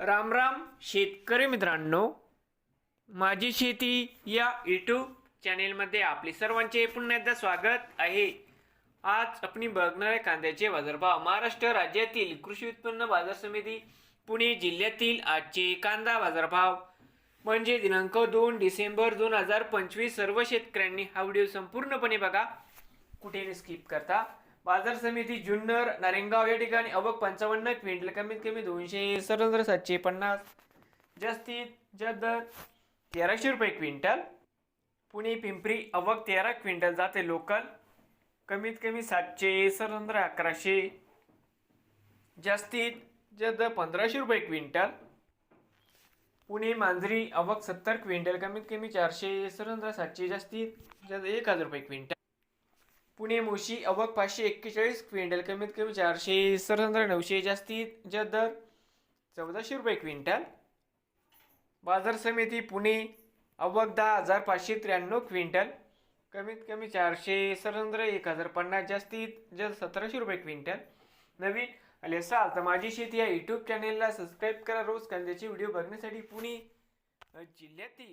राम राम शेतकरी मित्रांनो. माझी शेती या यूट्यूब चॅनेलमध्ये आपले सर्वांचे पुन्हा एकदा स्वागत आहे. आज आपण बघणार आहे कांद्याचे बाजारभाव. महाराष्ट्र राज्यातील कृषी उत्पन्न बाजार समिती पुणे जिल्ह्यातील आजचे कांदा बाजारभाव. म्हणजे दिनांक दोन डिसेंबर दोन हजार पंचवीस सर्व शेतकऱ्यांनी हा व्हिडिओ संपूर्णपणे बघा. कुठे स्किप करता. बाजार समिती जुन्नर नारेंगाव या ठिकाणी अवक पंचावन्न क्विंटल कमीत कमी दोनशे सत्तर सातशे पन्नास. जास्तीत ज्या दर तेराशे रुपये क्विंटल. पुणे पिंपरी अवक तेरा क्विंटल जाते लोकल कमीत कमी सातशे सत्तर अकराशे. जास्तीत जास्त पंधराशे रुपये क्विंटल. पुणे मांजरी अवक सत्तर क्विंटल कमीत कमी चारशे सत्तर सातशे. जास्तीत जास्त एक हजार रुपये क्विंटल. पुणे मोशी अवक पाचशे एक्केचाळीस क्विंटल कमीत कमी चारशे सत्तर नऊशे जास्तीत ज्या दर चौदाशे रुपये क्विंटल. बाजार समिती पुणे अवक दहा हजार पाचशे त्र्याण्णव क्विंटल. कमीत कमी चारशे सत्तर एक हजार पन्नास जास्तीत जास्त सतराशे रुपये क्विंटल. नवीन आले असाल तर माझी शेती या यूट्यूब चॅनेलला सबस्क्राईब करा. रोज कांद्याचे व्हिडिओ बघण्यासाठी पुणे जिल्ह्यातील